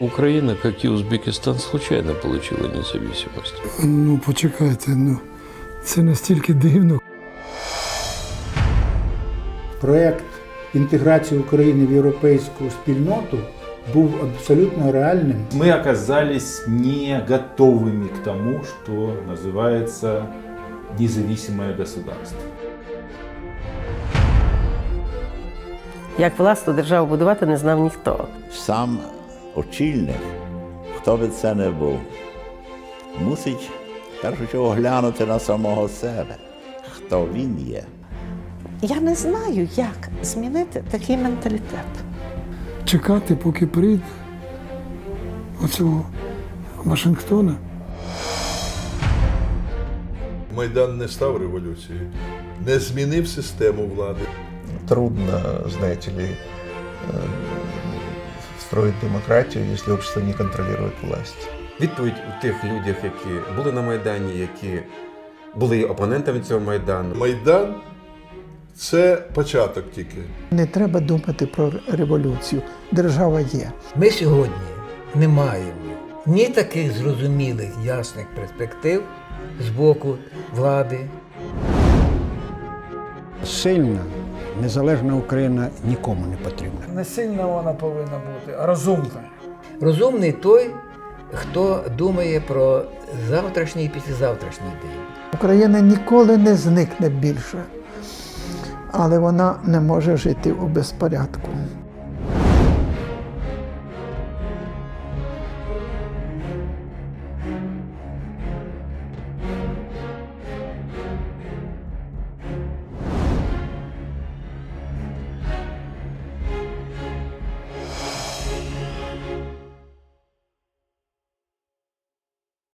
Украина, как и Узбекистан, случайно получила независимость. Ну, почекайте, ну це настільки дивно. Проект інтеграції України в європейську спільноту був абсолютно реальним. Мы оказались не готовыми к тому, что называется независимое государство. Як власну державу будувати, не знав ніхто. сам очільник, хто би це не був, мусить в першу чергу глянути на самого себе, хто він є. Я не знаю, як змінити такий менталітет. Чекати, поки прийде оцього Вашингтона. Майдан не став революцією, не змінив систему влади. трудно, знаете ли, строить демократию, если общество не контролирует власть. Відповідь у тих людях, які були на Майдані, які були опонентами цього Майдану. Майдан це початок тільки. Не треба думати про революцію. Держава є. Ми сьогодні не маємо ні таких зрозумілих ясних перспектив з боку влади, Сильна, незалежна Україна нікому не потрібна. Не сильна вона повинна бути, а розумна. Розумний той, хто думає про завтрашній і післязавтрашній день. Україна ніколи не зникне більше, але вона не може жити у безпорядку.